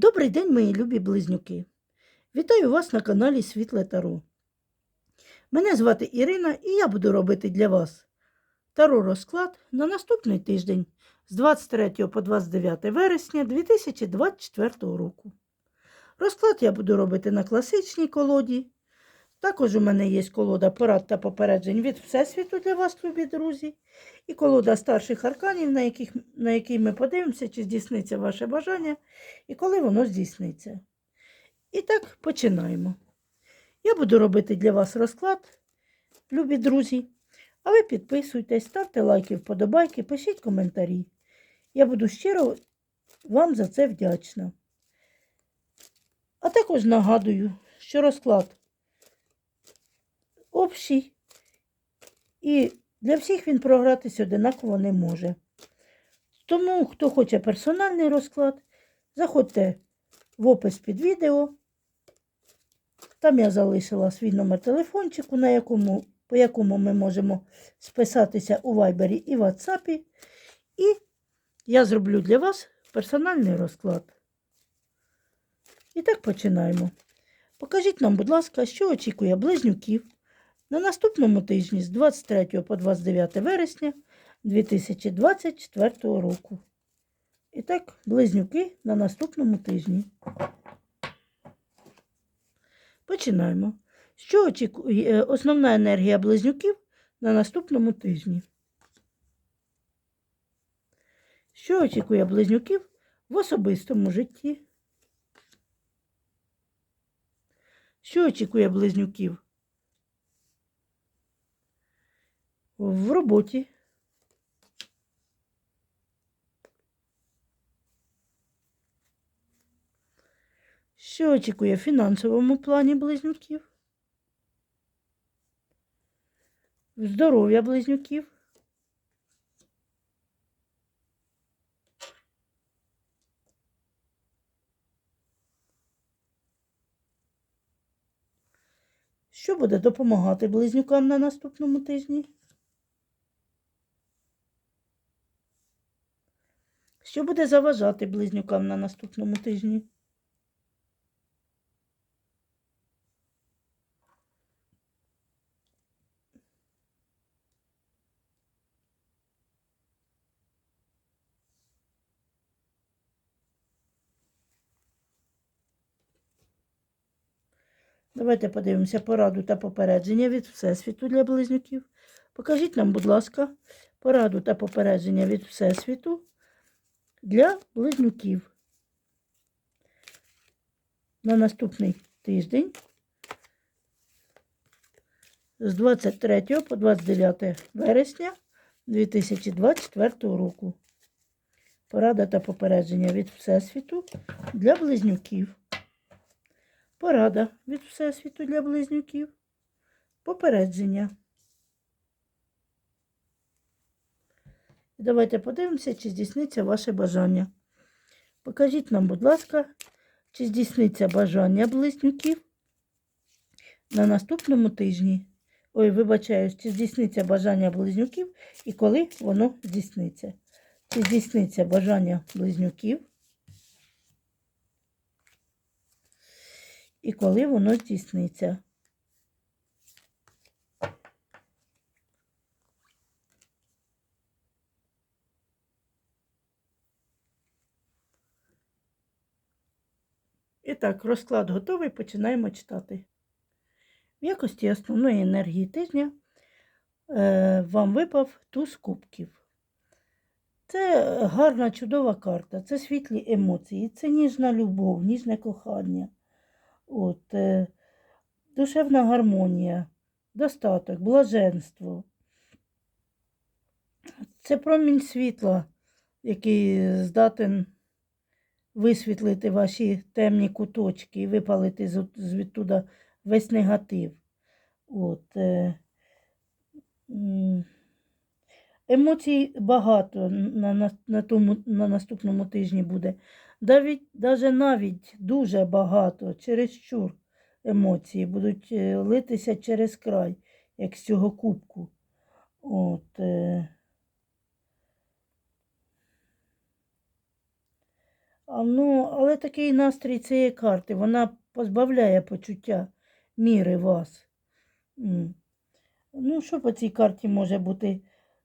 Добрий день, мої любі близнюки! Вітаю вас на каналі Світле Таро. Мене звати Ірина і я буду робити для вас таро розклад на наступний тиждень з 23 по 29 вересня 2024 року. Розклад я буду робити на класичній колоді. Також у мене є колода порад та попереджень від Всесвіту для вас, любі друзі, і колода старших арканів, на, яких, на якій ми подивимося, чи здійсниться ваше бажання і коли воно здійсниться. І так, починаємо. Я буду робити для вас розклад, любі друзі. А ви підписуйтесь, ставте лайки, вподобайки, пишіть коментарі. Я буду щиро вам за це вдячна. А також нагадую, що розклад общий, і для всіх він програтися одинаково не може. Тому, хто хоче персональний розклад, заходьте в опис під відео. Там я залишила свій номер телефончику, на якому, по якому ми можемо списатися у Вайбері і Ватсапі. І я зроблю для вас персональний розклад. І так починаємо. Покажіть нам, будь ласка, що очікує близнюків на наступному тижні з 23 по 29 вересня 2024 року. І так, близнюки на наступному тижні. Починаємо. Що очікує е, основна енергія близнюків на наступному тижні? Що очікує близнюків в особистому житті? Що очікує близнюків в роботі? Що очікує в фінансовому плані близнюків? Здоров'я близнюків. Що буде допомагати близнюкам на наступному тижні? Що буде заважати близнюкам на наступному тижні? Давайте подивимося пораду та попередження від Всесвіту для близнюків. Покажіть нам, будь ласка, пораду та попередження від Всесвіту для близнюків. На наступний тиждень з 23 по 29 вересня 2024 року. Порада та попередження від Всесвіту для близнюків. Порада від Всесвіту для близнюків. Попередження. Давайте подивимося, чи здійсниться ваше бажання. Покажіть нам, будь ласка, чи здійсниться бажання близнюків на наступному тижні. Ой, вибачаюсь, чи здійсниться бажання близнюків і коли воно здійсниться. Чи здійсниться бажання близнюків і коли воно здійсниться. І так, розклад готовий, починаємо читати. В якості основної енергії тижня е, вам випав туз кубків. Це гарна, чудова карта, це світлі емоції, це ніжна любов, ніжне кохання, от, е, душевна гармонія, достаток, блаженство. Це промінь світла, який здатен висвітлити ваші темні куточки і випалити звідтуда весь негатив. От, е, емоцій багато на, на, на, тому, на наступному тижні буде. Навіть, даже навіть дуже багато, чересчур емоції будуть е, литися через край, як з цього кубку. От, е, ну, але такий настрій цієї карти, вона позбавляє почуття міри вас. Ну, що по цій карті може бути?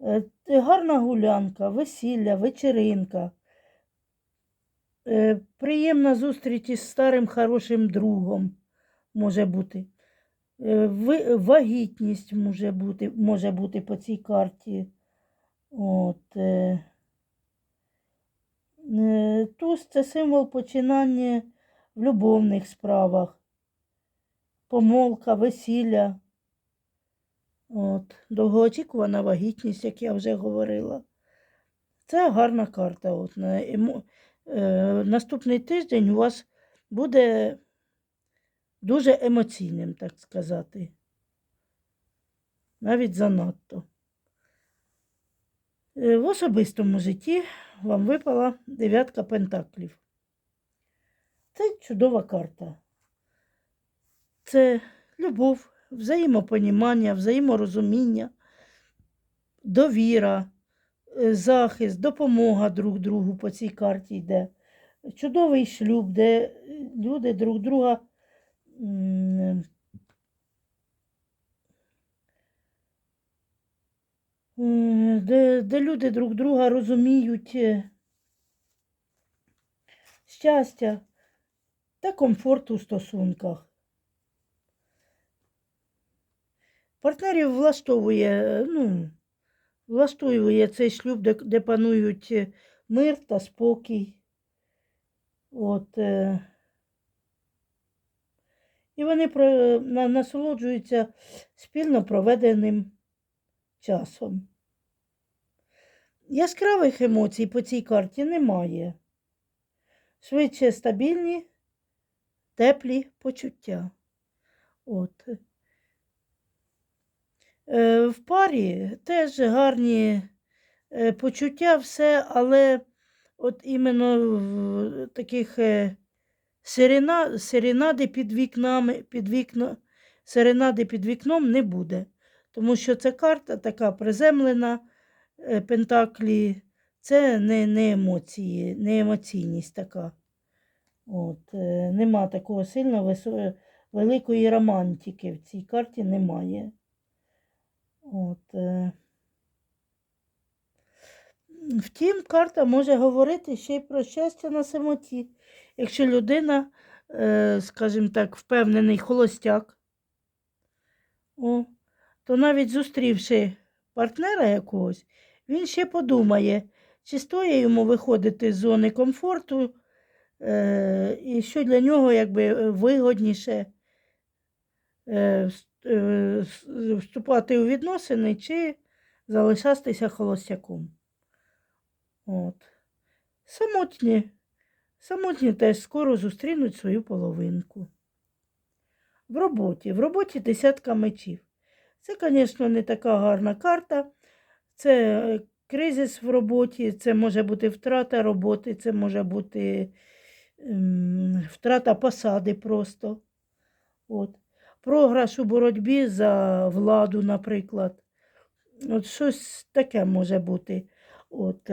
Е, Гарна гулянка, весілля, вечеринка. Е, Приємна зустріч із старим хорошим другом може бути. Е, Вагітність може бути, може бути по цій карті. От, туз це символ починання в любовних справах. Помолка, весілля. От, довгоочікувана вагітність, як я вже говорила. Це гарна карта. От, на е, наступний тиждень у вас буде дуже емоційним, так сказати. Навіть занадто. Е, В особистому житті вам випала дев'ятка пентаклів. Це чудова карта. Це любов, взаємопонімання, взаєморозуміння, довіра, е, захист, допомога друг другу по цій карті йде. Чудовий шлюб, де люди друг друга де, де люди друг друга розуміють е, щастя та комфорт у стосунках. Партнерів влаштовує, е, ну, влаштовує цей шлюб, де, де панують е, мир та спокій. От, е, і вони насолоджуються спільно проведеним часом. Яскравих емоцій по цій карті немає. Швидше стабільні, теплі почуття. От. Е, в парі теж гарні е, почуття, все, але от іменно в таких е, серена, серенади під вікнами, під вікно, серенади під вікном не буде. Тому що ця карта така приземлена, е, пентаклі, це не, не емоції, не емоційність така. От, е, нема такого сильно висо... великої романтики в цій карті немає. От, е. Втім, карта може говорити ще й про щастя на самоті. Якщо людина, е, скажімо так, впевнений холостяк, о, то навіть зустрівши партнера якогось, він ще подумає, чи стоїть йому виходити з зони комфорту, е, і що для нього якби е, вигодніше е, е, вступати у відносини чи залишатися холостяком. От. Самотні. Самотні теж скоро зустрінуть свою половинку. В роботі. В роботі десятка мечів. Це, звісно, не така гарна карта. Це е, кризис в роботі, це може бути втрата роботи, це може бути ем, втрата посади просто. От. Програш у боротьбі за владу, наприклад. От щось таке може бути. От.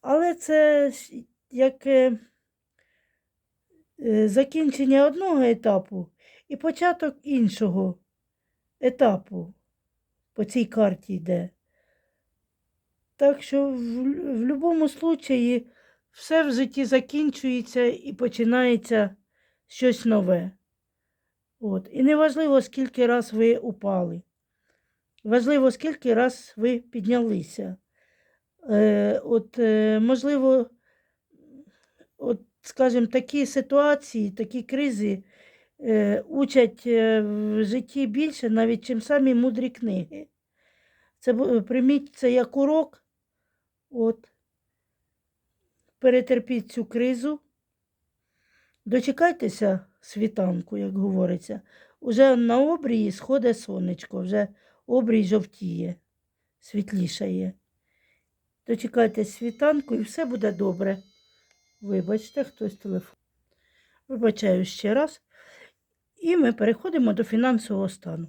Але це як е, е, закінчення одного етапу і початок іншого етапу по цій карті йде. Так що в, в будь-якому случаї все в житті закінчується і починається щось нове. От. І неважливо, скільки раз ви упали. Важливо, скільки раз ви піднялися. Е, от, е, можливо, от, скажімо, такі ситуації, такі кризи учать е, в житті більше, навіть чим самі мудрі книги. Це прийміть це як урок. От, перетерпіть цю кризу. Дочекайтеся світанку, як говориться. Уже на обрії сходить сонечко, вже обрій жовтіє, світлішає. Дочекайтесь світанку і все буде добре. Вибачте, хтось телефон. Вибачаю ще раз. І ми переходимо до фінансового стану.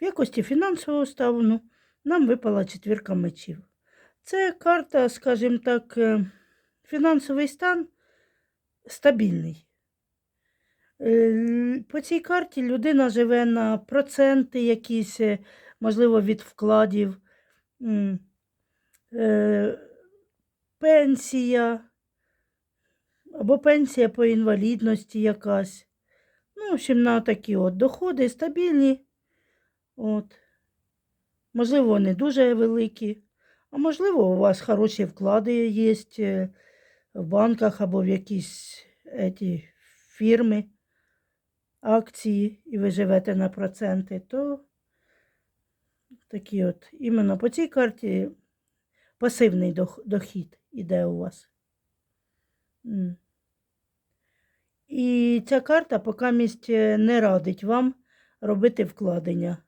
В якості фінансового стану нам випала четвірка мечів. Це карта, скажімо так, е, фінансовий стан стабільний. Е, По цій карті людина живе на проценти якісь, е, можливо, від вкладів, пенсія або пенсія по інвалідності якась. Ну, в общем, на такі от доходи стабільні. От. Можливо, не дуже великі, а можливо, у вас хороші вклади є е, в банках або в якісь еті, фірми, акції, і ви живете на проценти, то такі от іменно по цій карті пасивний дохід іде у вас. І ця карта поки місць не радить вам робити вкладення,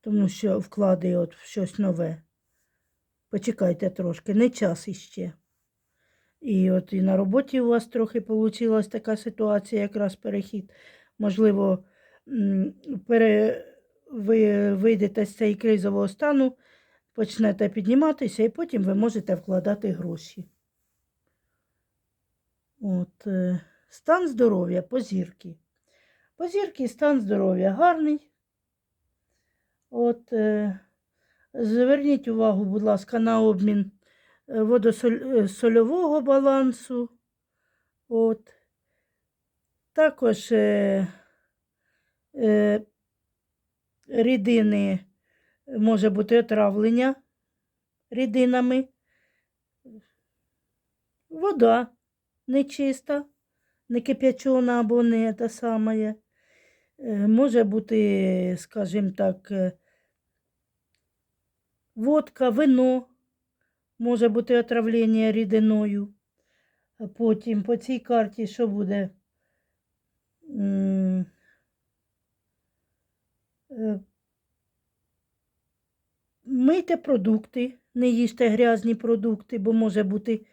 тому що вклади от в щось нове. Почекайте трошки, не час іще. І от і на роботі у вас трохи вийшла така ситуація, якраз перехід. Можливо, пере, ви вийдете з цієї кризового стану, почнете підніматися, і потім ви можете вкладати гроші. От, е, стан здоров'я по зірки. По зірки стан здоров'я гарний. От, е, зверніть увагу, будь ласка, на обмін е, водосольового балансу. От. Також е, е, рідини може бути отравлення рідинами. Вода нечиста, не кип'ячона або не та саме. Е, Може бути, скажімо так, е, водка, вино, може бути отравлення рідиною. Потім по цій карті що буде? Е, Мийте продукти, не їжте грязні продукти, бо може бути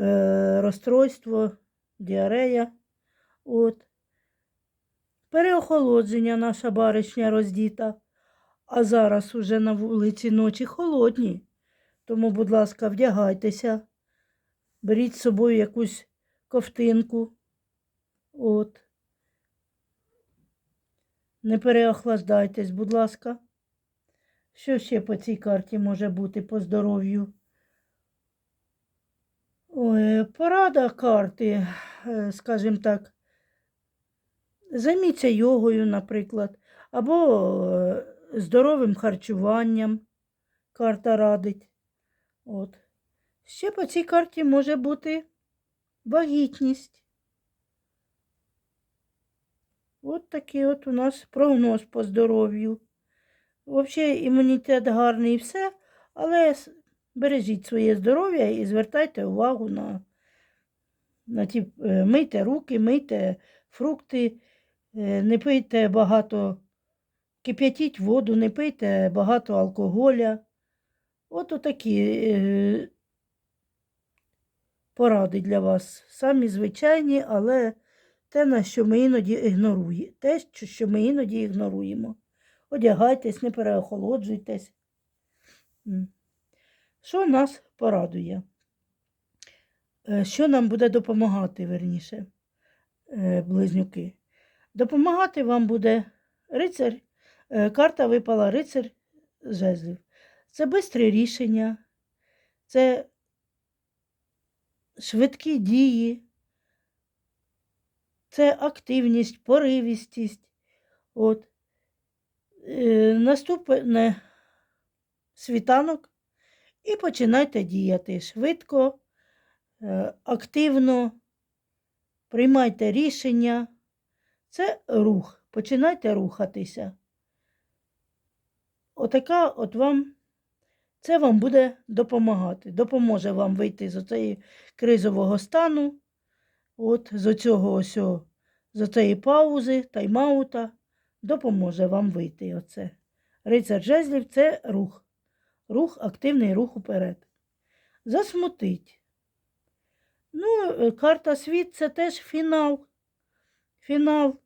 е, розстройство, діарея. От. Переохолодження наша баришня роздіта. А зараз уже на вулиці ночі холодні. Тому, будь ласка, вдягайтеся, беріть з собою якусь ковтинку. От. Не переохлаждайтесь, будь ласка. Що ще по цій карті може бути по здоров'ю? Ой, порада карти, е, скажімо так. Займіться йогою, наприклад, або е, здоровим харчуванням карта радить. От. Ще по цій карті може бути вагітність. От такий от у нас прогноз по здоров'ю. Взагалі імунітет гарний і все, але бережіть своє здоров'я і звертайте увагу на, на ті, е, мийте руки, мийте фрукти, е, не пийте багато, кип'ятіть воду, не пийте багато алкоголя. От такі е, поради для вас. Самі звичайні, але те, на що ми іноді ігноруємо. Те, що ми іноді ігноруємо. Одягайтесь, не переохолоджуйтесь. Що нас порадує? Е, Що нам буде допомагати, верніше, е, близнюки? Допомагати вам буде рицар. е, Карта випала рицар жезлів. Це бистрі рішення, це швидкі дії, це активність, поривістість. От. Наступне світанок і починайте діяти швидко, е, активно, приймайте рішення. Це рух. Починайте рухатися. Отака от вам, це вам буде допомагати. Допоможе вам вийти з цієї кризового стану, от, з цього ось, з цієї паузи, тайм-аута, допоможе вам вийти оце. Рицар жезлів це рух. Рух, активний рух уперед. Засмутить. Ну, е, карта світ це теж фінал. Фінал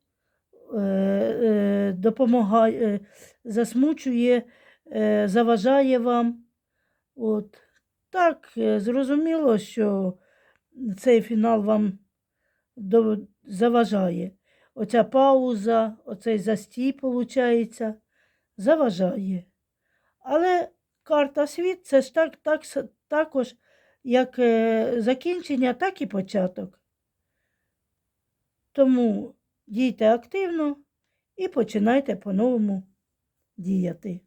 е, е, допомагає, е, засмучує, е, заважає вам. От. Так, е, зрозуміло, що цей фінал вам до- заважає. Оця пауза, оцей застій, виходить, заважає. Але карта світ це ж так, так, також як е, закінчення, так і початок. Тому дійте активно і починайте по-новому діяти.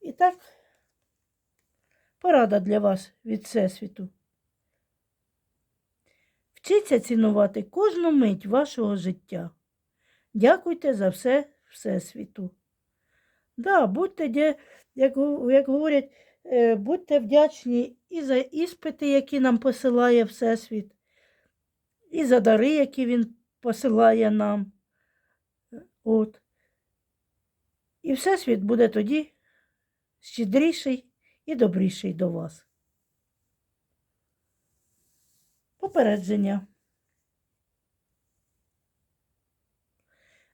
І так, порада для вас від Всесвіту. Вчіться цінувати кожну мить вашого життя. Дякуйте за все Всесвіту. Да, будьте, як, як говорять, е, будьте вдячні і за іспити, які нам посилає Всесвіт, і за дари, які він посилає нам. От. І Всесвіт буде тоді щедріший і добріший до вас. Попередження.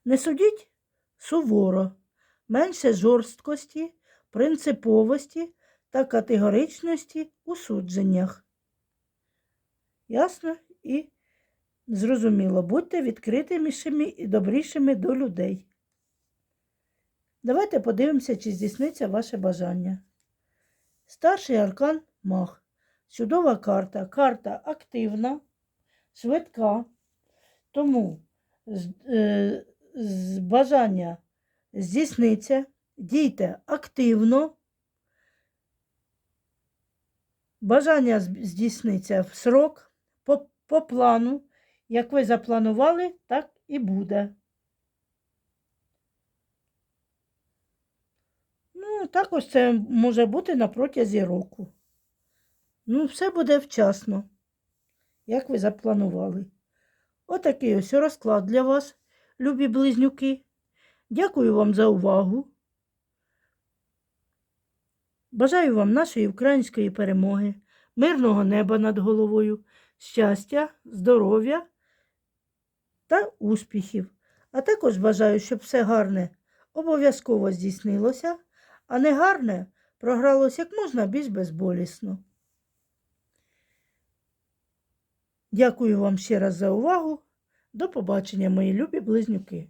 Не судіть суворо, менше жорсткості, принциповості та категоричності у судженнях. Ясно і зрозуміло, будьте відкритимішими і добрішими до людей. Давайте подивимося, чи здійсниться ваше бажання. Старший аркан мах. Чудова карта. Карта активна, швидка. Тому з- е, з бажання здійсниться. Дійте активно. Бажання здійсниться в срок, по, по плану. Як ви запланували, так і буде. Ну, також це може бути на протязі року. Ну, все буде вчасно, як ви запланували. Отакий ось розклад для вас, любі близнюки. Дякую вам за увагу. Бажаю вам нашої української перемоги, мирного неба над головою, щастя, здоров'я та успіхів. А також бажаю, щоб все гарне обов'язково здійснилося, а не гарне програлось як можна більш безболісно. Дякую вам ще раз за увагу. До побачення, мої любі близнюки.